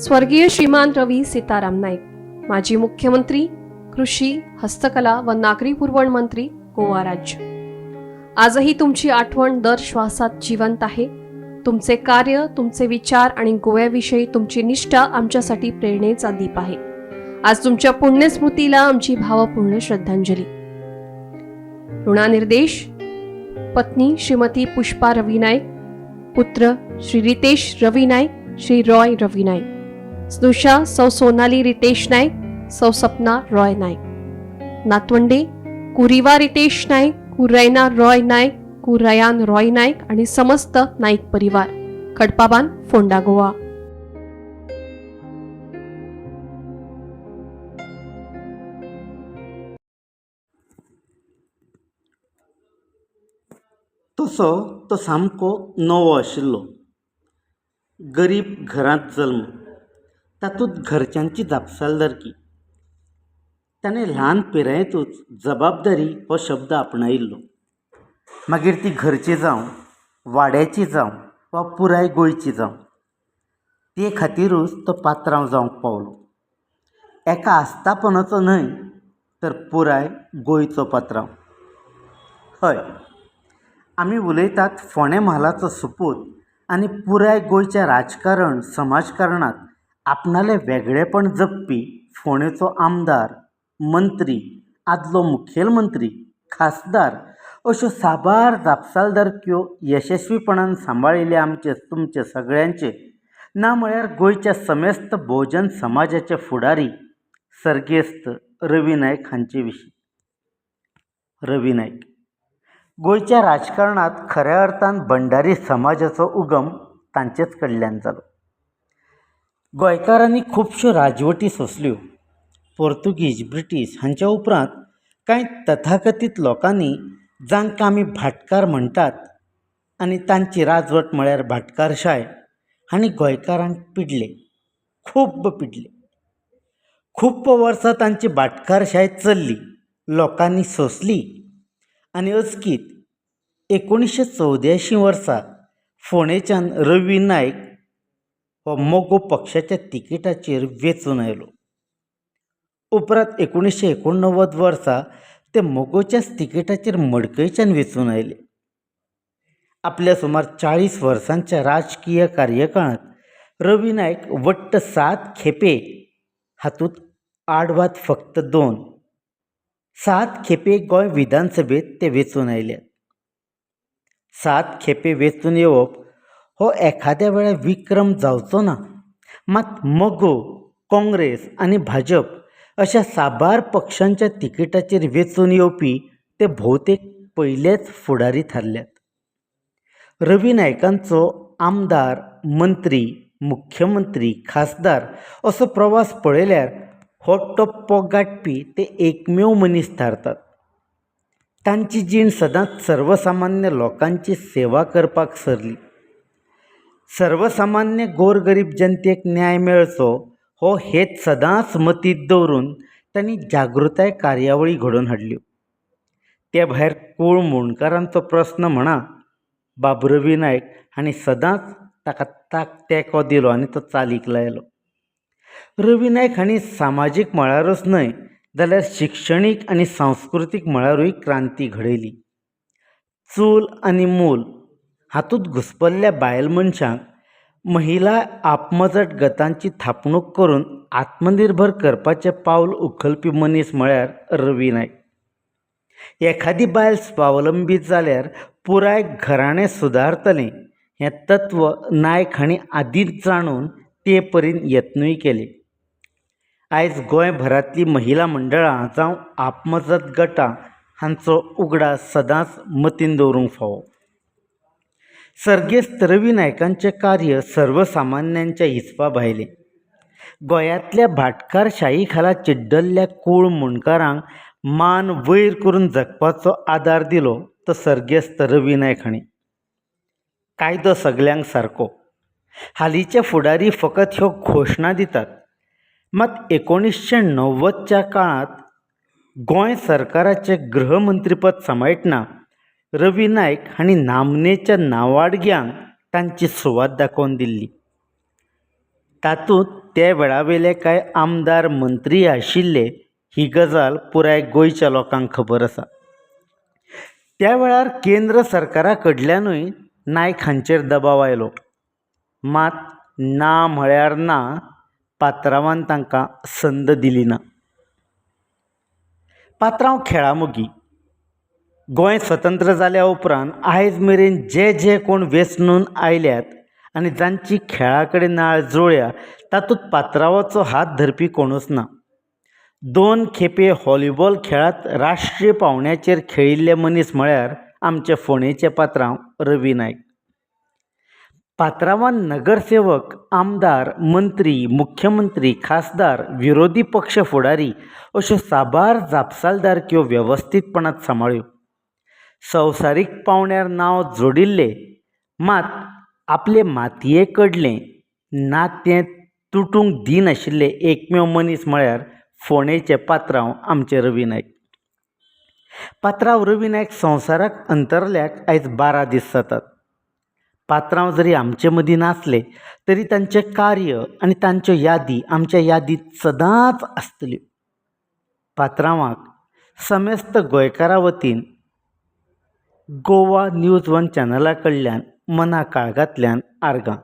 स्वर्गीय श्रीमान रवी सीताराम नाईक माजी मुख्यमंत्री कृषी हस्तकला व नागरी पुरवण मंत्री गोवा राज्य. आजही तुमची आठवण दर श्वासात जिवंत आहे. तुमचे कार्य तुमचे विचार आणि गोव्याविषयी तुमची निष्ठा आमच्यासाठी प्रेरणेचा दीप आहे. आज तुमच्या पुण्यस्मृतीला आमची भावपूर्ण श्रद्धांजली. ऋणानिर्देश पत्नी श्रीमती पुष्पा रवी नाईक पुत्र श्री रितेश रवी नाईक श्री रॉय रवी नाईक. स्नुषा सौ सोनाली रितेश नाईक सौ सपना रॉय नाईक. नातवंडे कुरिवा रितेश नाईक कुरैना रॉय नाईक कुरयान रॉय नाईक आणि समस्त नाईक परिवार. खडपाबान फोंडा गोवा. तसो तो सामको नवो आशिल्लो. गरीब घरांत जल्म. तातूंत घरच्यांची जापसालदारकी. ताणें ल्हान पिरायेंतूच जबाबदारी हो शब्द आपणायिल्लो मागीर ती घरची जावं वाड्याची जावं वा पुराय गोंयची जावं ते खातीरूच तो पात्रांव जावंक पावलो. एका आस्थापनाचो न्हय तर पुराय गोंयचो पात्रांव. हय आमी उलयतात फोंडे म्हालाचो सुपूत आनी पुराय गोंयच्या राजकारण समाजकारणांत आपणालें वेगळेपण जगपी फोंडेचो आमदार मंत्री आदलो मुखेलमंत्री खासदार अश्यो साबार जापसालदारक्यो यशस्वीपणान सांबाळिल्ले आमचे तुमचे सगळ्यांचे ना म्हळ्यार गोंयच्या समेस्त भोवजन समाजाचे फुडारी सर्गेस्त रवी नायक हांचे विशीं. रवी नायक गोंयच्या राजकारणांत खऱ्या अर्थान भंडारी समाजाचो उगम तांचेच कडल्यान जालो. गोंयकारांनी खुबश्यो राजवटी सोंसल्यो पोर्तुगीज ब्रिटीश हांच्या उपरांत कांय तथाकथीत लोकांनी जांकां आमी भाटकार म्हणटात आनी तांची राजवट म्हळ्यार भाटकारशाय हांणी गोंयकारांक पिडले खूब्ब पिडले. खूब्ब वर्सां तांची भाटकारशाय चल्ली लोकांनी सोंसली आनी अचकीत एकोणिशें चवद्यांयशीं वर्सा फोंडेच्यान रवी नायक हो मोगो पक्षाच्या तिकेटाचेर वेंचून आयलो उपरांत एकोणिशें एकोणनव्वद वर्सा ते मोगोच्याच तिकेटाचेर मडकयच्यान वेंचून आयले. आपल्या सुमार चाळीस वर्सांच्या राजकीय कार्यकाळांत रवी नायक वट्ट सात खेपे हातूंत आडवाद फक्त दोन सात खेपे गोंय विधानसभेत ते वेंचून आयल्यात. सात खेपे वेंचून येवप हो एखाद्या वेळार विक्रम जावचो ना मात मगो काँग्रेस आनी भाजप अशा साबार पक्षांच्या तिकेटाचेर वेंचून येवपी ते भोवतेक पयलेच फुडारी थारल्यात. रवी नायकांचो आमदार मंत्री मुख्यमंत्री खासदार असो प्रवास पळयल्यार हो टप्पो गाठपी ते एकमेव मनीस थारतात. तांची जीण सदांच सर्वसामान्य लोकांची सेवा करपाक सरली. सर्वसामान्य गोरगरीब जनतेक न्याय मेळचो हो हेत सदांच मतींत दवरून तांणी जागृताय कार्यावळी घडोवन हाडल्यो. ते भायर कूळ मुणकारांचो प्रस्न म्हणा बाब रवी नायक हांणी सदांच ताका ताक तेंको दिलो आनी तो चालीक लायलो. रवी नायक हांणी सामाजीक मळारूच न्हय जाल्यार शिक्षणीक आनी सांस्कृतीक मळारूय क्रांती घडयली. चूल आनी मूल हातूंत घुस्पल्ल्या बायल मनशांक महिला आपमजट गटांची थापणूक करून आत्मनिर्भर करपाचें पावल उखलपी मनीस म्हळ्यार रवी नायक एखादी बायल स्वावलंबी जाल्यार पुराय घराणें सुदारतलें हें तत्व नायक हांणी आदींच जाणून ते परीन यत्नूय केले. आयज गोंयभरांतलीं महिला मंडळां जावं आपमजत गटां हांचो उगडास सदांच मतीन दवरूंक फावो. सर्गेस्त रवी नायकांचें कार्य सर्वसामान्यांच्या हिसपा भायलें गोंयांतल्या भाटकारशाही खाला चिड्डल्ल्या कूळ मुणकारांक मान वयर करून जगपाचो आदार दिलो तो सर्गेस्त रवी नायक हांणी कायदो सगल्यांक सारको. हालींचे फुडारी फकत ह्यो घोशणा दितात. मात एकोणिशें णव्वदच्या काळांत गोंय सरकाराचें गृहमंत्रीपद सांबाळटना रवी नायक हांणी नामनेच्या नांवाडग्यांक तांची सुवात दाखोवन दिल्ली तातूंत त्या वेळावेले कांय आमदार मंत्री आशिल्ले ही गजाल पुराय गोंयच्या लोकांक खबर आसा. त्या वेळार केंद्र सरकारा कडल्यानूय नायक हांचेर दबाव आयलो. मात ना म्हळ्यार ना पात्रांवान तांकां संद दिली ना. पात्रांव खेळा मोगी गोंय स्वतंत्र जाल्या उपरांत आयज मेरेन जे जे कोण वेंचणून आयल्यात आनी जांची खेळा कडेन नाळ जुळ्या तातूंत पात्रांवाचो हात धरपी कोणूच ना. दोन खेपे व्हॉलीबॉल खेळांत राष्ट्रीय पावंड्याचेर खेळिल्ले मनीस म्हळ्यार आमचे फोंडेचे पात्रांव रवी नायक. पात्रांवान नगरसेवक आमदार मंत्री मुख्यमंत्री खासदार विरोधी पक्ष फुडारी अश्यो साबार जापसालदारक्यो वेवस्थीतपणांत सांबाळ्यो. संवसारीक पावंड्यार नांव जोडिल्लें मात आपले मातये कडलें. नातें तुटूंक दिनाशिल्ले एकमेव मनीस म्हळ्यार फोंडेचे पात्रांव आमचे रवी नायक पात्रांव रवी नायक संवसाराक अंतरल्याक आयज बारा दीस जातात. पात्रांव जरी आमचे मदीं नासले तरी तांचें कार्य आनी तांच्यो यादी आमच्या यादींत सदांच आसतल्यो. पात्रांवाक समेस्त गोंयकारा वतीन गोवा न्यूज वन चॅनला कडल्यान मना काळगांतल्यान आर्गां.